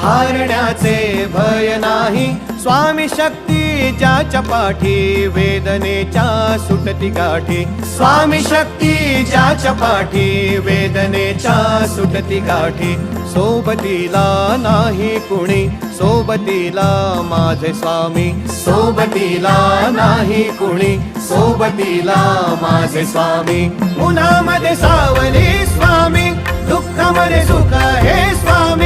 हारण्याचे भय नाही. स्वामी शक्ती ज्याच्या पाठी वेदनेच्या सुटती गाठी. स्वामी शक्ती ज्याच्या पाठी वेदनेच्या सुटती गाठी. सोबतीला नाही कुणी सोबतीला माझे स्वामी. सोबतीला नाही कुणी सोबतीला माझे स्वामी. उन्हामध्ये सावली स्वामी दुःखामध्ये सुख हे स्वामी.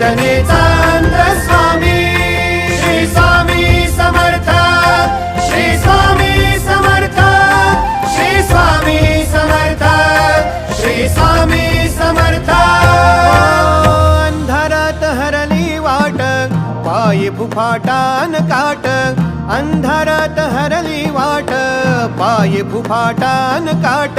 वेदनेचा अंत स्वामी श्री स्वामी समर्थ श्री स्वामी समर्थ श्री स्वामी समर्थ श्री स्वामी समर्थ। अंधारात हरली वाट पायी फुफाटान काट अंधारात हरली वाट पायी फुफाटान काट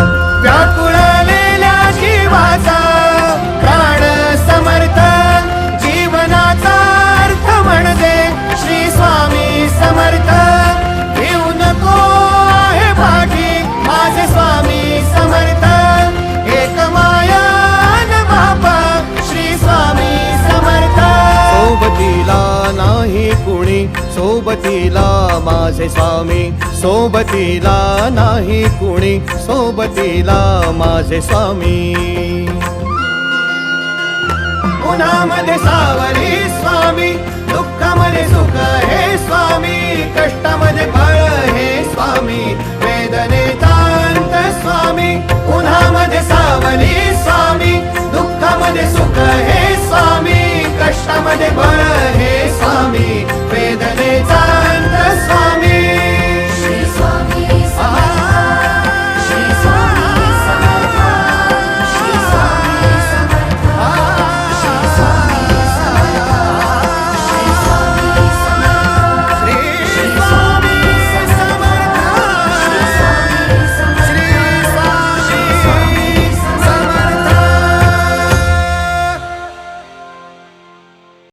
सोबतीला माझे स्वामी सोबतीला नाही कुणी सोबतीला माझे स्वामी. उन्हामध्ये सावरी स्वामी